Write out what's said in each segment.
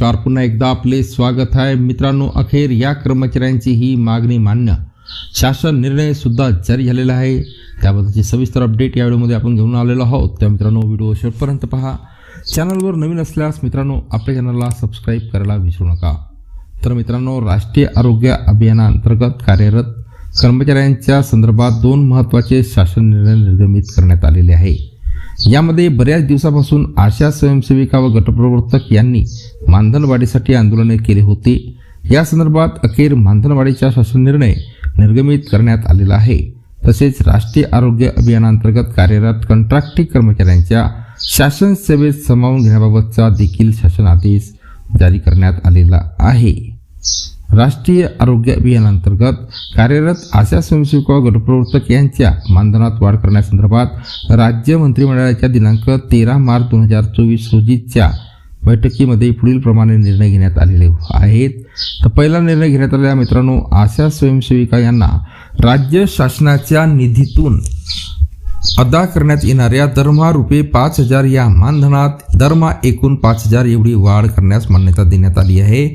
नमस्कार. पुन्हा एकदा आपले स्वागत आहे. मित्रांनो अखेर या कर्मचाऱ्यांची ही मागणी मान्य. शासन निर्णय सुद्धा जारी झालेला आहे. त्याबद्दलची सविस्तर अपडेट या व्हिडिओमध्ये आपण घेऊन आलेलो आहोत. त्या मित्रांनो व्हिडिओ शेवटपर्यंत पहा. चॅनलवर नवीन असल्यास मित्रांनो आपल्या चॅनलला सबस्क्राईब करायला विसरू नका. तर मित्रांनो राष्ट्रीय आरोग्य अभियानाअंतर्गत कार्यरत कर्मचाऱ्यांच्या संदर्भात दोन महत्त्वाचे शासन निर्णय निर्गमित करण्यात आलेले आहे. यामध्ये बऱ्याच दिवसापासून आशा स्वयंसेविका व गटप्रवर्तक यांनी मानधनवाढीसाठी आंदोलने केले होते. या संदर्भात अखेर मानधनवाढीचा शासन निर्णय निर्गमित करण्यात आलेला आहे. तसेच राष्ट्रीय आरोग्य अभियानांतर्गत कार्यरत कंत्राटी कर्मचाऱ्यांच्या शासन सेवेत सामावून घेण्याबाबतचा देखील शासन आदेश जारी करण्यात आलेला आहे. राष्ट्रीय आरोग्य अभियानांतर्गत कार्यरत आशा स्वयंसेविका गटप्रवर्तक यांच्या मानधनात वाढ करण्यासंदर्भात राज्य मंत्रिमंडळाच्या दिनांक तेरा मार्च दोन हजार चोवीस रोजीच्या बैठकीमध्ये पुढील प्रमाणे निर्णय घेण्यात आलेले आहेत. तर पहिला निर्णय घेण्यात आलेला मित्रांनो आशा स्वयंसेविका यांना राज्य शासनाच्या निधीतून अदा करण्यात येणाऱ्या दरमहा रुपये पाच हजार या मानधनात दरमहा एकूण पाच हजार एवढी वाढ करण्यास मान्यता देण्यात आली आहे.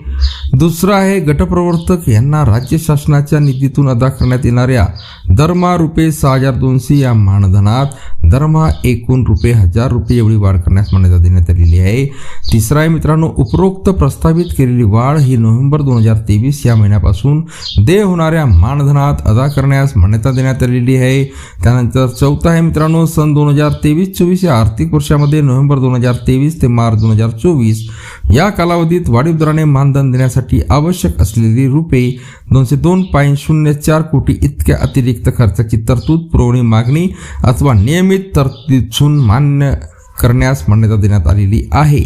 दुसरं आहे गटप्रवर्तक यांना राज्य शासनाच्या निधीतून अदा करण्यात येणाऱ्या दरमहा रुपये सहा हजार दोनशे या मानधनात दरमहा एकूण रुपये हजार रुपये एवढी वाढ करण्यास मान्यता देण्यात आलेली आहे. तिसरा आहे मित्रांनो उपरोक्त प्रस्तावित केलेली वाढ ही नोव्हेंबर दोन हजार तेवीस या महिन्यापासून देय होणाऱ्या मानधनात अदा करण्यास मान्यता देण्यात आलेली आहे. त्यानंतर चौथा आहे मित्रांनो सन दोन हजार तेवीस चोवीस या आर्थिक वर्षामध्ये नोव्हेंबर दोन हजार तेवीस तेवीस ते मार्च दोन हजार चोवीस. या कालावधीत वाढीव दराने मानधन देण्यासाठी आवश्यक असलेली रुपये दोनशे दोन पॉईंट शून्य चार कोटी इतक्या अतिरिक्त खर्चाची तरतूद पुरवणी मागणी अथवा नियमित तरतूदून मान्य करण्यास मान्यता देण्यात आलेली आहे.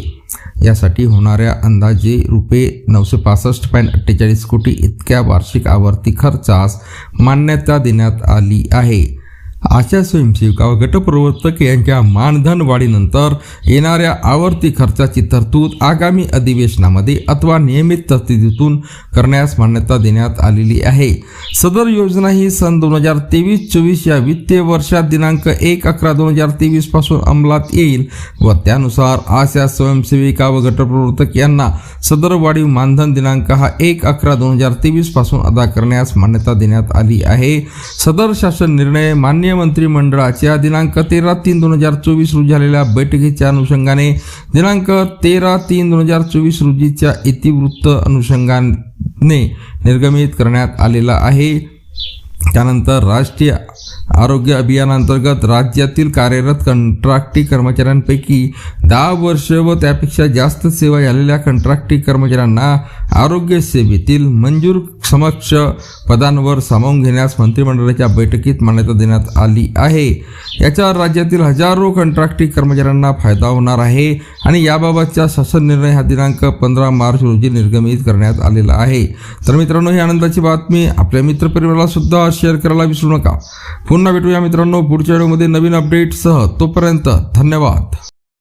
यासाठी होणाऱ्या अंदाजे रुपये नऊशे पासष्ट पॉईंट अठ्ठेचाळीस कोटी इतक्या वार्षिक आवर्ती खर्चास मान्यता देण्यात आली आहे. आशा स्वयंसेविका व गटप्रवर्तक यांच्या मानधन वाढीनंतर येणाऱ्या आवर्ती खर्चाची तरतूद आगामी अधिवेशनामध्ये अथवा नियमित तरतुदीतून करण्यास मान्यता देण्यात आलेली आहे. सदर योजना ही सन दोन हजार तेवीस चोवीस या वित्तीय वर्षात दिनांक एक अकरा दोन हजार तेवीसपासून अंमलात येईल व त्यानुसार आशा स्वयंसेविका व गटप्रवर्तक यांना सदर वाढीव मानधन दिनांक हा एक अकरा दोन हजार तेवीसपासून अदा करण्यास मान्यता देण्यात आली आहे. सदर शासन निर्णय मान्य मंत्रिमंडळाच्या दिनांक तेरा तीन दोन हजार चोवीस रोजी झालेल्या बैठकीच्या अनुषंगाने दिनांक तेरा तीन दोन हजार चोवीस रोजीच्या इतिवृत्त अनुषंगाने निर्गमित करण्यात आलेला आहे. त्यानंतर राष्ट्रीय आरोग्य अभियानांतर्गत राज्यातील कार्यरत कंत्राटी कर्मचाऱ्यांपैकी दहा वर्ष व त्यापेक्षा जास्त सेवा झालेल्या कंत्राटी कर्मचाऱ्यांना आरोग्य सेवेतील मंजूर समक्ष पदांवर सामावून घेण्यास मंत्रिमंडळाच्या बैठकीत मान्यता देण्यात आली आहे. याचा राज्यातील हजारो कंत्राटी कर्मचाऱ्यांना फायदा होणार आहे आणि याबाबतचा शासन निर्णय हा दिनांक पंधरा मार्च रोजी निर्गमित करण्यात आलेला आहे. तर मित्रांनो ही आनंदाची बातमी आपल्या मित्रपरिवाराला सुद्धा शेअर करायला विसरू नका. पुन्हा भेटूया मित्रांनो पुढच्या व्हिडिओमध्ये नवीन अपडेटसह तोपर्यंत धन्यवाद.